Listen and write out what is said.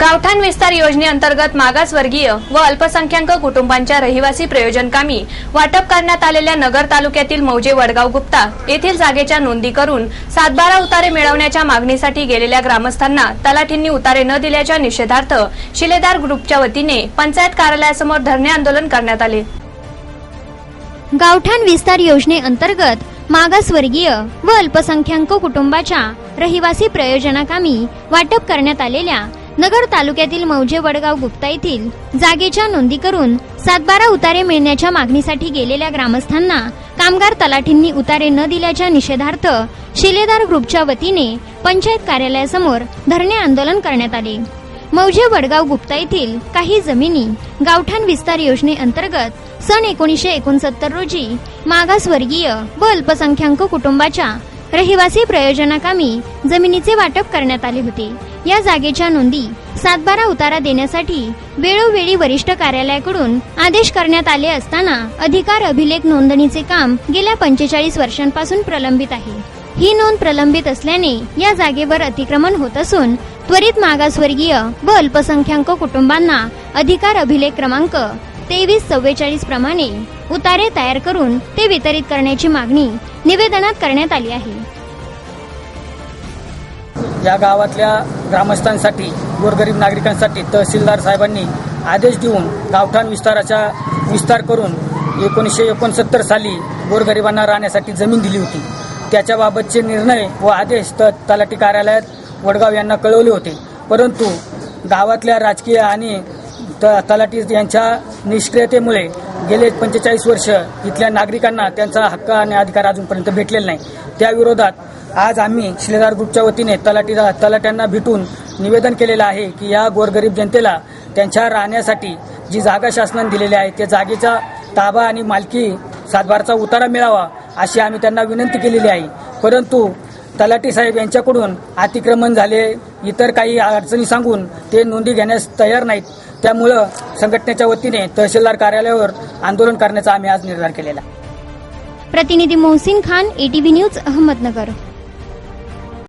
गावठाण विस्तार योजनेअंतर्गत मागासवर्गीय व अल्पसंख्याक कुटुंबांच्या रहिवासी प्रयोजनकामी वाटप करण्यात आलेल्या नगर तालुक्यातील मौजे वडगाव गुप्ता येथील जागेच्या नोंदी करून सातबारा उतारे मिळवण्याच्या मागणीसाठी गेलेल्या ग्रामस्थांना तलाठींनी उतारे न दिल्याच्या निषेधार्थ शिलेदार ग्रुपच्या वतीने पंचायत कार्यालयासमोर धरणे आंदोलन करण्यात आले. गावठाण विस्तार योजनेअंतर्गत मागासवर्गीय व अल्पसंख्याक कुटुंबाच्या रहिवासी प्रयोजनाकामी वाटप करण्यात आलेल्या नगर तालुक्यातील मौजे वडगाव गुप्ता येथील जागेच्या नोंदी करून सातबारा उतारे मिळण्याच्या मागणीसाठी गेलेल्या ग्रामस्थांना कामगार तलाठींनी उतारे न दिल्याच्या निषेधार्थ शिलेदार ग्रुपच्या वतीने पंचायत कार्यालयासमोर धरणे आंदोलन करण्यात आले. मौजे वडगाव गुप्ता येथील काही जमिनी गावठाण विस्तार योजनेअंतर्गत सन एकोणीसशे एकोणसत्तर रोजी मागासवर्गीय व अल्पसंख्याक कुटुंबाच्या रहिवासी प्रयोजनाकामी जमिनीचे वाटप करण्यात आले होते. या जागेच्या नोंदी सातबारा उतारा देण्यासाठी वेळोवेळी वरिष्ठ कार्यालयाकडून आदेश करण्यात आले असताना अधिकार अभिलेख नोंदणीचे काम गेल्या पंचेचाळीस वर्षांपासून प्रलंबित आहे. ही नोंद प्रलंबित असल्याने या जागेवर अतिक्रमण होत असून त्वरित मागासवर्गीय व अल्पसंख्याक कुटुंबांना अधिकार अभिलेख क्रमांक तेवीस चव्वेचाळीस प्रमाणे उतारे तयार करून ते वितरित करण्याची मागणी निवेदनात करण्यात आली आहे. या गावातल्या ग्रामस्थांसाठी गोरगरीब नागरिकांसाठी तहसीलदार साहेबांनी आदेश देऊन गावठाण विस्ताराचा विस्तार करून एकोणीसशे एकोणसत्तर साली गोरगरिबांना राहण्यासाठी जमीन दिली होती. त्याच्याबाबतचे निर्णय व आदेश त तलाठी कार्यालयात वडगाव यांना कळवले होते. परंतु गावातल्या राजकीय आणि त तलाठी यांच्या निष्क्रियतेमुळे गेले पंचेचाळीस वर्ष इथल्या नागरिकांना त्यांचा हक्क आणि अधिकार अजूनपर्यंत भेटलेला नाही. त्याविरोधात आज आम्ही शिलेदार ग्रुपच्या वतीने तलाठी तलाट्यांना भेटून निवेदन केलेलं आहे की या गोरगरीब जनतेला त्यांच्या राहण्यासाठी जी जागा शासनाने दिलेली आहे त्या जागेचा ताबा आणि मालकी सातबारचा उतारा मिळावा अशी आम्ही त्यांना विनंती केलेली आहे परंतु तलाटी साहेब यांच्याकडून अतिक्रमण झाले इतर काही अडचणी सांगून ते नोंदी घेण्यास तयार नाहीत त्यामुळं संघटनेच्या वतीने तहसीलदार कार्यालयावर आंदोलन करण्याचा आम्ही आज निर्धार केलेला आहे. प्रतिनिधी मोहसिन खान एटीव्ही न्यूज अहमदनगर.